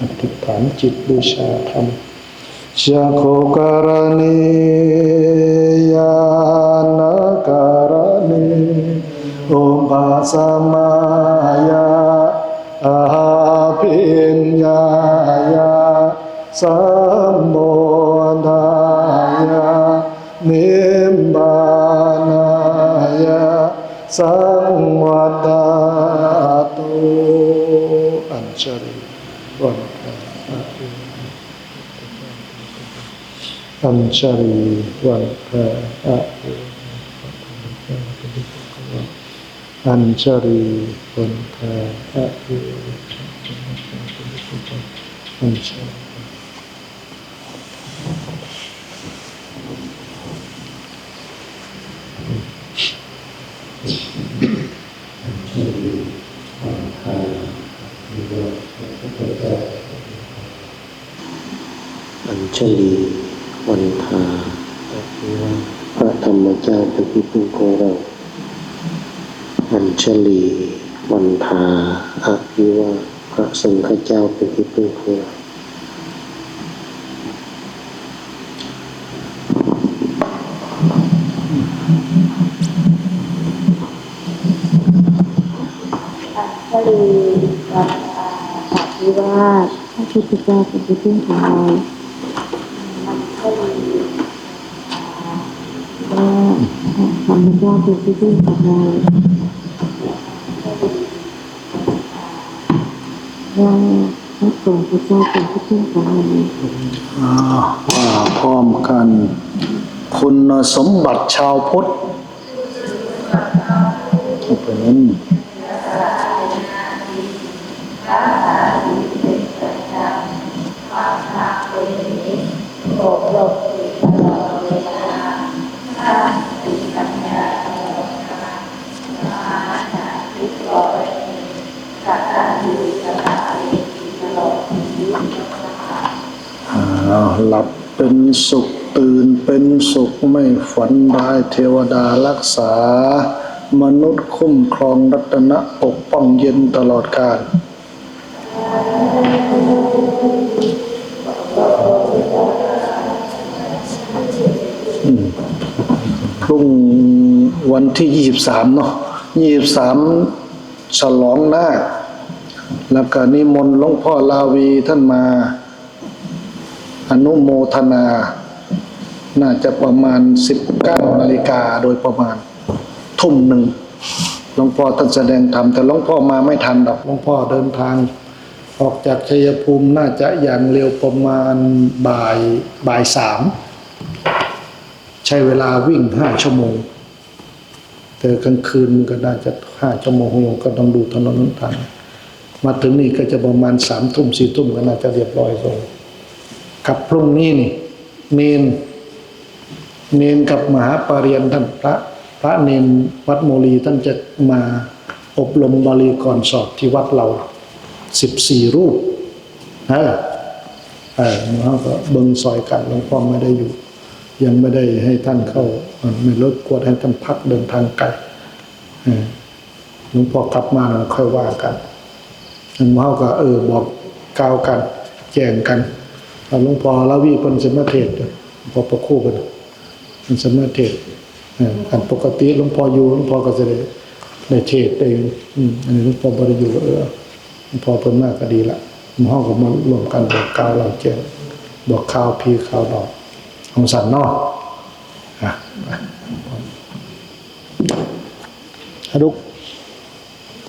อธิษฐานจิตบูชาธรรมจะโคการณียานการณีโอปัสมายาอาภิญญายาสัมโบธายานิมบานายาสังวัตตุ อัญชริวันตาอัญชรีวันตาอะอัญชรีวันตาอะอัญชรี อัญชลีวันทาพระธรรมเจ้าเป็นที่พึ่งของเราอัญชลีวันทาอาภิวาพระสงฆ์เจ้าเป็นที่พึ่งของเราก็เลยวัดปฏิวาพระพุทธเจ้าเป็นที่พึ่งของเรา มันก็เลยว่าธรรมเจ้าเป็นที่พึ่งของเราว่าพระสงฆ์พระเจ้าเป็นที่พึ่งของเรอ่าว่าพร้อมกัน คุณสมบัติชาวพุทธเป็น หลับเป็นสุขตื่นเป็นสุขไม่ฝันร้ายเทวดารักษา มนุษย์คุ้มครองรัตนะปกป้องเย็นตลอดกาลพรุ่งวันที่ยี่สิบสามเนาะยี่สิบสามฉลองหน้าค แล้วก็นิมนต์หลวงพ่อลาวีท่านมา อนุโมทนา น่าจะประมาณ 19นาฬิกาโดยประมาณ ทุ่มหนึ่งหลวงพ่อท่านแสดงธรรมแต่หลวงพ่อมาไม่ทันหรอกหลวงพ่อเดินทาง ออกจากชัยภูมิน่าจะอย่างเร็วประมาณบ่ายบ่ายสามใช้เวลาวิ่งห้าชั่วโมง แต่กลางคืนก็น่าจะห้าชั่วโมงก็ต้องดูถนนหนทาง มาถึงนี่ก็จะประมาณสามทุ่มสี่ทุ่มก็น่าจะเรียบร้อยลงกับพรุ่งนี้นี่ เนน เนนกับมหาปรริญญาท่านพระ พระเนนวัดโมลีท่านจะมาอบรมบาลีก่อนสอบที่วัดเราสิบสี่รูปเออเออหมันก็เบิงซอยกันหลวงพ่อไม่ได้อยู่ ยังไม่ได้ให้ท่านเข้าไม่ลดกวดให้ท่านพักเดินทางไกลหลวงพ่อกลับมาเราค่อยว่ากัน หลวงพ่อก็เออบอกกล่าวกัน แจ้งกันหลวงพ่อละวีเป็นสมณเทศพอประคู่กันเป็นสมณเทศอันปกติหลวงพ่ออยู่หลวงพ่อก็จะได้ได้เทศได้อืมอันนี้หลวงพ่อบริอยู่เออหลวงพ่อเพิ่นมากก็ดีละหลวงพ่อก็มารวมกันบอกกล่าวเราแจ้งบอกข่าวพีข่าวดอกของสันนอกอะฮะลุก